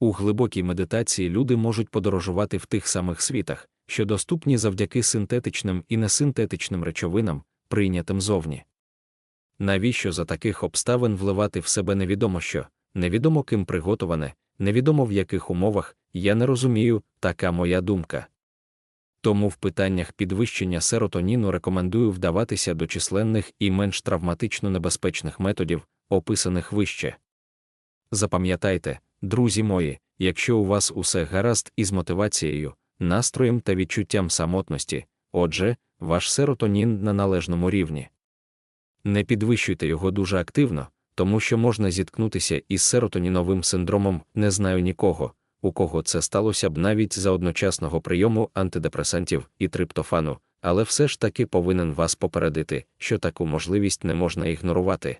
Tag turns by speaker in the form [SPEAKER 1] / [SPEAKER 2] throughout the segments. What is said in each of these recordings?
[SPEAKER 1] У глибокій медитації люди можуть подорожувати в тих самих світах, що доступні завдяки синтетичним і несинтетичним речовинам, прийнятим зовні. Навіщо за таких обставин вливати в себе невідомо що, невідомо ким приготоване, невідомо в яких умовах, я не розумію, така моя думка. Тому в питаннях підвищення серотоніну рекомендую вдаватися до численних і менш травматично небезпечних методів, описаних вище. Запам'ятайте, друзі мої, якщо у вас усе гаразд із мотивацією, настроєм та відчуттям самотності, отже, ваш серотонін на належному рівні. Не підвищуйте його дуже активно, тому що можна зіткнутися із серотоніновим синдромом не знаю нікого, у кого це сталося б навіть за одночасного прийому антидепресантів і триптофану, але все ж таки повинен вас попередити, що таку можливість не можна ігнорувати.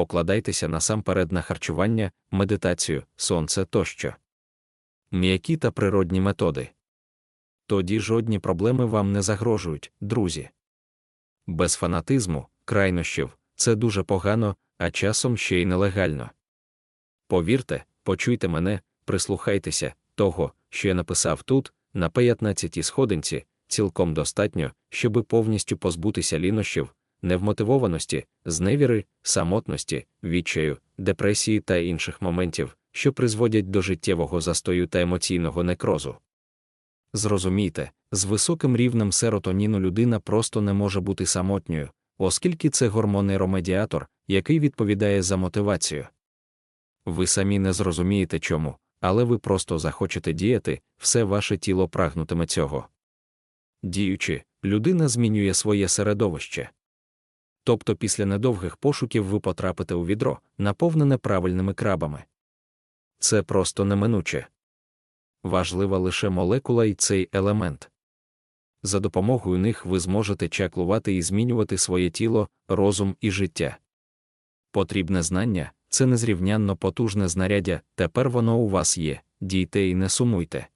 [SPEAKER 1] Покладайтеся насамперед на харчування, медитацію, сонце тощо. М'які та природні методи. Тоді жодні проблеми вам не загрожують, друзі. Без фанатизму, крайнощів, це дуже погано, а часом ще й нелегально. Повірте, почуйте мене, прислухайтеся, того, що я написав тут, на 15-й сходинці, цілком достатньо, щоби повністю позбутися лінощів, невмотивованості, зневіри, самотності, відчаю, депресії та інших моментів, що призводять до життєвого застою та емоційного некрозу. Зрозумійте, з високим рівнем серотоніну людина просто не може бути самотньою, оскільки це гормон-нейромедіатор, який відповідає за мотивацію. Ви самі не зрозумієте чому, але ви просто захочете діяти, все ваше тіло прагнутиме цього. Діючи, людина змінює своє середовище. Тобто після недовгих пошуків ви потрапите у відро, наповнене правильними крабами. Це просто неминуче. Важлива лише молекула і цей елемент. За допомогою них ви зможете чаклувати і змінювати своє тіло, розум і життя. Потрібне знання це незрівнянно потужне знаряддя, тепер воно у вас є, дійте і не сумуйте.